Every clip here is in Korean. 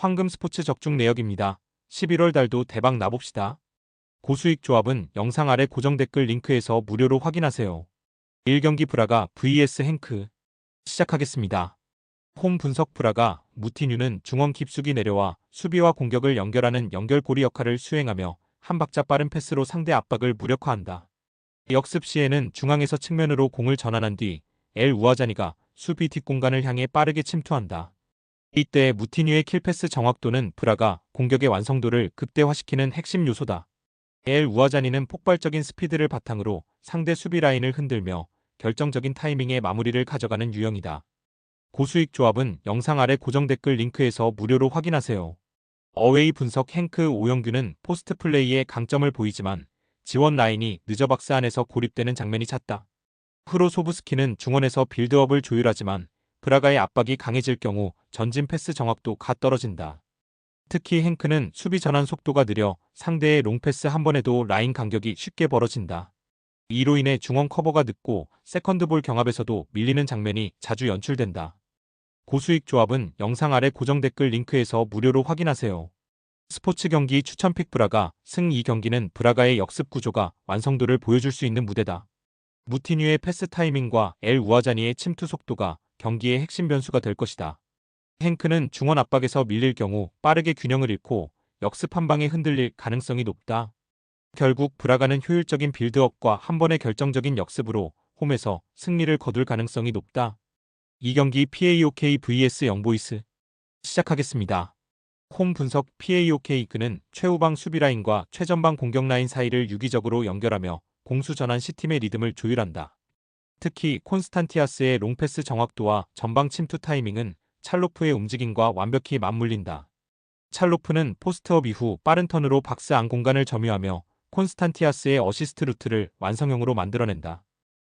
황금 스포츠 적중 내역입니다. 11월 달도 대박 나봅시다. 고수익 조합은 영상 아래 고정 댓글 링크에서 무료로 확인하세요. 1경기 브라가 vs 행크 시작하겠습니다. 홈 분석 브라가 무티뉴는 중원 깊숙이 내려와 수비와 공격을 연결하는 연결고리 역할을 수행하며 한 박자 빠른 패스로 상대 압박을 무력화한다. 역습 시에는 중앙에서 측면으로 공을 전환한 뒤 엘 우아자니가 수비 뒷공간을 향해 빠르게 침투한다. 이때 무티뉴의 킬패스 정확도는 브라가 공격의 완성도를 극대화시키는 핵심 요소다. 엘 우아자니는 폭발적인 스피드를 바탕으로 상대 수비 라인을 흔들며 결정적인 타이밍에 마무리를 가져가는 유형이다. 고수익 조합은 영상 아래 고정 댓글 링크에서 무료로 확인하세요. 어웨이 분석 행크 오영규는 포스트 플레이에 강점을 보이지만 지원 라인이 늦어 박스 안에서 고립되는 장면이 잦다. 프로소브스키는 중원에서 빌드업을 조율하지만 브라가의 압박이 강해질 경우 전진 패스 정확도가 떨어진다. 특히 행크는 수비 전환 속도가 느려 상대의 롱패스 한 번에도 라인 간격이 쉽게 벌어진다. 이로 인해 중원 커버가 늦고 세컨드볼 경합에서도 밀리는 장면이 자주 연출된다. 고수익 조합은 영상 아래 고정 댓글 링크에서 무료로 확인하세요. 스포츠 경기 추천 픽 브라가 승 2경기는 브라가의 역습 구조가 완성도를 보여줄 수 있는 무대다. 무티뉴의 패스 타이밍과 엘 우아자니의 침투 속도가 경기의 핵심 변수가 될 것이다. 행크는 중원 압박에서 밀릴 경우 빠르게 균형을 잃고 역습 한 방에 흔들릴 가능성이 높다. 결국 브라가는 효율적인 빌드업과 한 번의 결정적인 역습으로 홈에서 승리를 거둘 가능성이 높다. 이 경기 PAOK vs 영보이스 시작하겠습니다. 홈 분석 PAOK 그는 최후방 수비라인과 최전방 공격라인 사이를 유기적으로 연결하며 공수 전환 시팀의 리듬을 조율한다. 특히 콘스탄티아스의 롱패스 정확도와 전방 침투 타이밍은 찰로프의 움직임과 완벽히 맞물린다. 찰로프는 포스트업 이후 빠른 턴으로 박스 안 공간을 점유하며 콘스탄티아스의 어시스트 루트를 완성형으로 만들어낸다.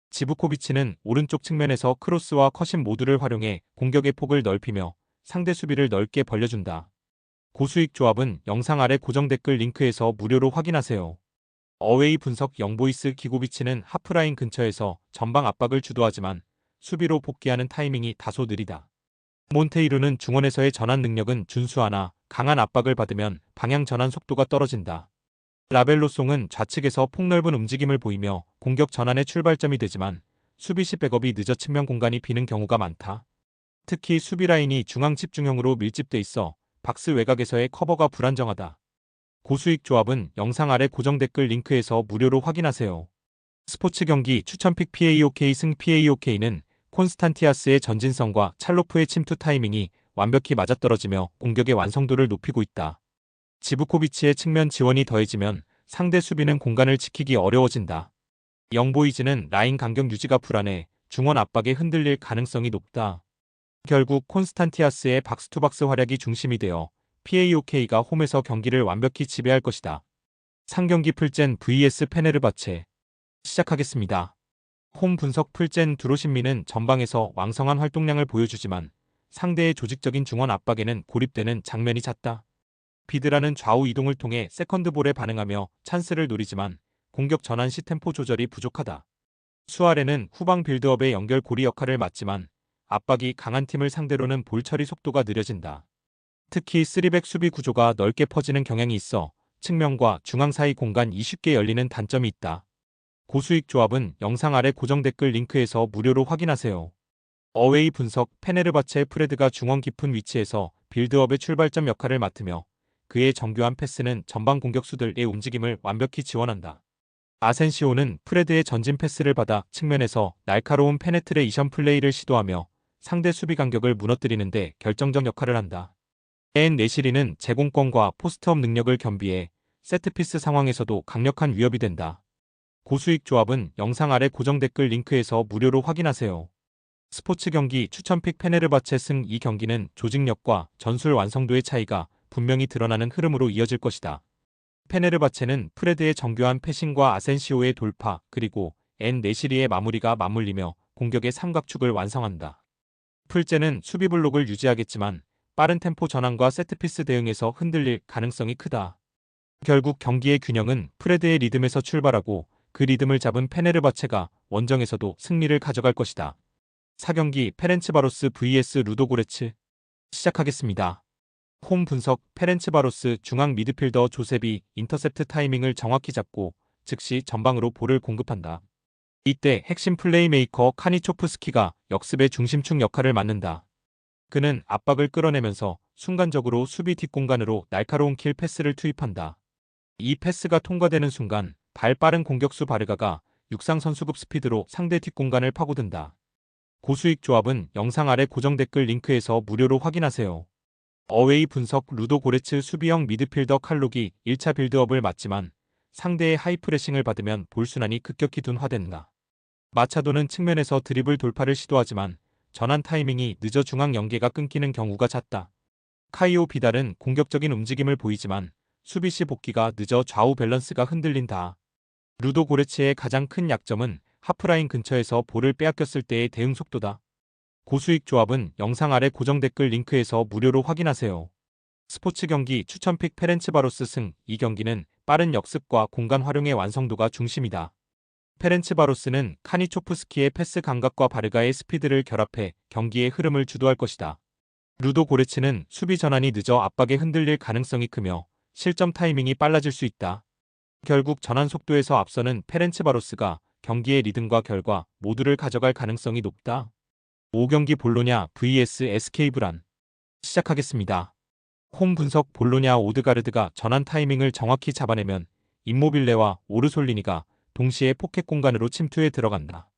지부코비치는 오른쪽 측면에서 크로스와 컷인 모두를 활용해 공격의 폭을 넓히며 상대 수비를 넓게 벌려준다. 고수익 조합은 영상 아래 고정 댓글 링크에서 무료로 확인하세요. 어웨이 분석 영보이스 기고비치는 하프라인 근처에서 전방 압박을 주도하지만 수비로 복귀하는 타이밍이 다소 느리다. 몬테이루는 중원에서의 전환 능력은 준수하나 강한 압박을 받으면 방향 전환 속도가 떨어진다. 라벨로송은 좌측에서 폭넓은 움직임을 보이며 공격 전환의 출발점이 되지만 수비 시 백업이 늦어 측면 공간이 비는 경우가 많다. 특히 수비 라인이 중앙 집중형으로 밀집돼 있어 박스 외곽에서의 커버가 불안정하다. 고수익 조합은 영상 아래 고정 댓글 링크에서 무료로 확인하세요. 스포츠 경기 추천픽 PAOK 승 PAOK는 콘스탄티아스의 전진성과 찰로프의 침투 타이밍이 완벽히 맞아떨어지며 공격의 완성도를 높이고 있다. 지부코비치의 측면 지원이 더해지면 상대 수비는 공간을 지키기 어려워진다. 영보이즈는 라인 간격 유지가 불안해 중원 압박에 흔들릴 가능성이 높다. 결국 콘스탄티아스의 박스투박스 활약이 중심이 되어 PAOK가 홈에서 경기를 완벽히 지배할 것이다. 상경기 풀젠 vs 페네르바체 시작하겠습니다. 홈 분석 풀젠 드로신미는 전방에서 왕성한 활동량을 보여주지만 상대의 조직적인 중원 압박에는 고립되는 장면이 잦다. 비드라는 좌우 이동을 통해 세컨드볼에 반응하며 찬스를 노리지만 공격 전환 시 템포 조절이 부족하다. 수아레는 후방 빌드업의 연결 고리 역할을 맡지만 압박이 강한 팀을 상대로는 볼 처리 속도가 느려진다. 특히 3백 수비 구조가 넓게 퍼지는 경향이 있어 측면과 중앙 사이 공간이 쉽게 열리는 단점이 있다. 고수익 조합은 영상 아래 고정 댓글 링크에서 무료로 확인하세요. 어웨이 분석 페네르바체 프레드가 중원 깊은 위치에서 빌드업의 출발점 역할을 맡으며 그의 정교한 패스는 전방 공격수들의 움직임을 완벽히 지원한다. 아센시오는 프레드의 전진 패스를 받아 측면에서 날카로운 페네트레이션 플레이를 시도하며 상대 수비 간격을 무너뜨리는데 결정적 역할을 한다. 앤 네시리는 제공권과 포스트업 능력을 겸비해 세트피스 상황에서도 강력한 위협이 된다. 고수익 조합은 영상 아래 고정 댓글 링크에서 무료로 확인하세요. 스포츠 경기 추천픽 페네르바체 승 이 경기는 조직력과 전술 완성도의 차이가 분명히 드러나는 흐름으로 이어질 것이다. 페네르바체는 프레드의 정교한 패싱과 아센시오의 돌파 그리고 엔 네시리의 마무리가 맞물리며 공격의 삼각축을 완성한다. 풀제는 수비 블록을 유지하겠지만 빠른 템포 전환과 세트피스 대응에서 흔들릴 가능성이 크다. 결국 경기의 균형은 프레드의 리듬에서 출발하고 그 리듬을 잡은 페네르바체가 원정에서도 승리를 가져갈 것이다. 4경기 페렌츠바로스 vs 루도고레츠 시작하겠습니다. 홈 분석 페렌츠바로스 중앙 미드필더 조셉이 인터셉트 타이밍을 정확히 잡고 즉시 전방으로 볼을 공급한다. 이때 핵심 플레이메이커 카니초프스키가 역습의 중심축 역할을 맡는다. 그는 압박을 끌어내면서 순간적으로 수비 뒷공간으로 날카로운 킬 패스를 투입한다. 이 패스가 통과되는 순간 발 빠른 공격수 바르가가 육상 선수급 스피드로 상대 뒷공간을 파고든다. 고수익 조합은 영상 아래 고정 댓글 링크에서 무료로 확인하세요. 어웨이 분석 루도 고레츠 수비형 미드필더 칼록이 1차 빌드업을 맞지만 상대의 하이프레싱을 받으면 볼순환이 급격히 둔화된다. 마차도는 측면에서 드리블 돌파를 시도하지만 전환 타이밍이 늦어 중앙 연계가 끊기는 경우가 잦다. 카이오 비달은 공격적인 움직임을 보이지만 수비 시 복귀가 늦어 좌우 밸런스가 흔들린다. 루도 고레츠의 가장 큰 약점은 하프라인 근처에서 볼을 빼앗겼을 때의 대응 속도다. 고수익 조합은 영상 아래 고정 댓글 링크에서 무료로 확인하세요. 스포츠 경기 추천픽 페렌츠바로스 승 이 경기는 빠른 역습과 공간 활용의 완성도가 중심이다. 페렌츠바로스는 카니초프스키의 패스 감각과 바르가의 스피드를 결합해 경기의 흐름을 주도할 것이다. 루도 고레츠는 수비 전환이 늦어 압박에 흔들릴 가능성이 크며 실점 타이밍이 빨라질 수 있다. 결국 전환 속도에서 앞서는 페렌츠바로스가 경기의 리듬과 결과 모두를 가져갈 가능성이 높다. 5경기 볼로냐 vs SK 브란 시작하겠습니다. 홈 분석 볼로냐 오드가르드가 전환 타이밍을 정확히 잡아내면 임모빌레와 오르솔리니가 동시에 포켓 공간으로 침투해 들어간다.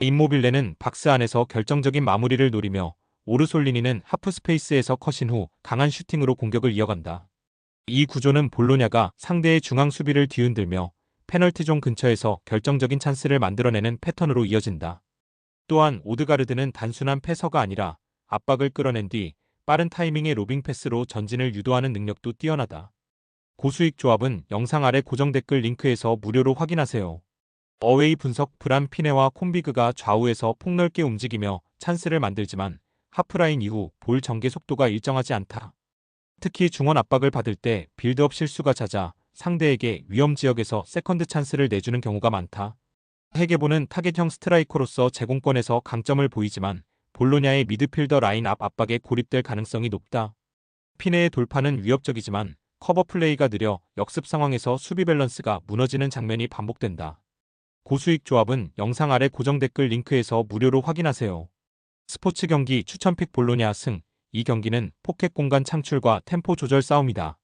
임모빌레는 박스 안에서 결정적인 마무리를 노리며 오르솔리니는 하프 스페이스에서 컷인 후 강한 슈팅으로 공격을 이어간다. 이 구조는 볼로냐가 상대의 중앙 수비를 뒤흔들며 페널티존 근처에서 결정적인 찬스를 만들어내는 패턴으로 이어진다. 또한 오드가르드는 단순한 패서가 아니라 압박을 끌어낸 뒤 빠른 타이밍의 로빙 패스로 전진을 유도하는 능력도 뛰어나다. 고수익 조합은 영상 아래 고정 댓글 링크에서 무료로 확인하세요. 어웨이 분석 브란 피네와 콤비그가 좌우에서 폭넓게 움직이며 찬스를 만들지만 하프라인 이후 볼 전개 속도가 일정하지 않다. 특히 중원 압박을 받을 때 빌드업 실수가 잦아 상대에게 위험 지역에서 세컨드 찬스를 내주는 경우가 많다. 헤게보는 타겟형 스트라이커로서 제공권에서 강점을 보이지만 볼로냐의 미드필더 라인 앞 압박에 고립될 가능성이 높다. 피네의 돌파는 위협적이지만 커버 플레이가 느려 역습 상황에서 수비 밸런스가 무너지는 장면이 반복된다. 고수익 조합은 영상 아래 고정 댓글 링크에서 무료로 확인하세요. 스포츠 경기 추천픽 볼로냐 승. 이 경기는 포켓 공간 창출과 템포 조절 싸움이다.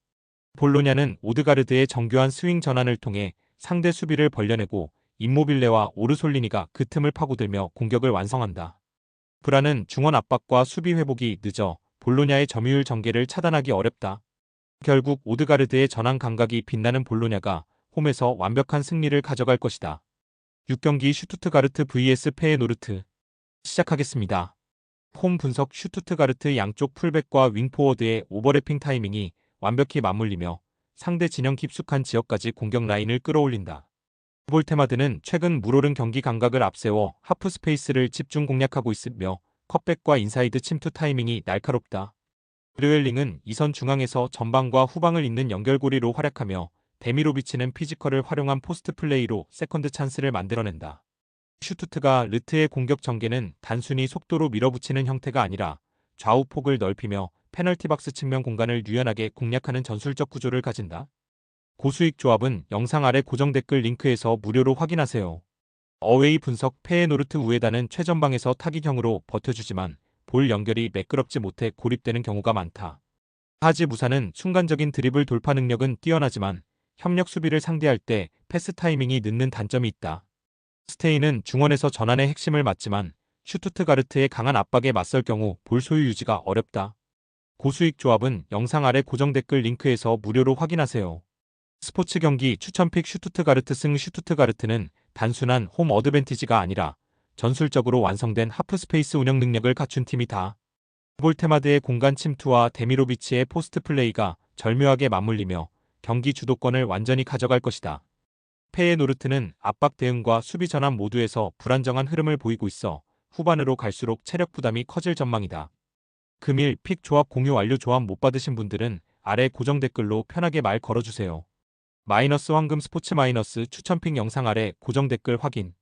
볼로냐는 오드가르드의 정교한 스윙 전환을 통해 상대 수비를 벌려내고 임모빌레와 오르솔리니가 그 틈을 파고들며 공격을 완성한다. 브라는 중원 압박과 수비 회복이 늦어 볼로냐의 점유율 전개를 차단하기 어렵다. 결국 오드가르드의 전환 감각이 빛나는 볼로냐가 홈에서 완벽한 승리를 가져갈 것이다. 6경기 슈투트가르트 vs 페에노르트 시작하겠습니다. 홈 분석 슈투트가르트 양쪽 풀백과 윙포워드의 오버래핑 타이밍이 완벽히 맞물리며 상대 진영 깊숙한 지역까지 공격 라인을 끌어올린다. 볼테마드는 최근 물오른 경기 감각을 앞세워 하프 스페이스를 집중 공략하고 있으며 컵백과 인사이드 침투 타이밍이 날카롭다. 르웰링은 이선 중앙에서 전방과 후방을 잇는 연결고리로 활약하며 데미로 비치는 피지컬을 활용한 포스트 플레이로 세컨드 찬스를 만들어낸다. 슈투트가 르트의 공격 전개는 단순히 속도로 밀어붙이는 형태가 아니라 좌우 폭을 넓히며 페널티 박스 측면 공간을 유연하게 공략하는 전술적 구조를 가진다. 고수익 조합은 영상 아래 고정 댓글 링크에서 무료로 확인하세요. 어웨이 분석 페에노르트 우에다는 최전방에서 타깃형으로 버텨주지만 볼 연결이 매끄럽지 못해 고립되는 경우가 많다. 하지 무사는 순간적인 드리블 돌파 능력은 뛰어나지만 협력 수비를 상대할 때 패스 타이밍이 늦는 단점이 있다. 스테인은 중원에서 전환의 핵심을 맡지만 슈투트가르트의 강한 압박에 맞설 경우 볼 소유 유지가 어렵다. 고수익 조합은 영상 아래 고정 댓글 링크에서 무료로 확인하세요. 스포츠 경기 추천픽 슈투트가르트 승 슈투트가르트는 단순한 홈 어드밴티지가 아니라 전술적으로 완성된 하프 스페이스 운영 능력을 갖춘 팀이다. 볼테마드의 공간 침투와 데미로비치의 포스트 플레이가 절묘하게 맞물리며 경기 주도권을 완전히 가져갈 것이다. 페에노르트는 압박 대응과 수비 전환 모두에서 불안정한 흐름을 보이고 있어 후반으로 갈수록 체력 부담이 커질 전망이다. 금일 픽 조합 공유 완료 조합 못 받으신 분들은 아래 고정 댓글로 편하게 말 걸어주세요. 마이너스 황금 스포츠 마이너스 추천픽 영상 아래 고정 댓글 확인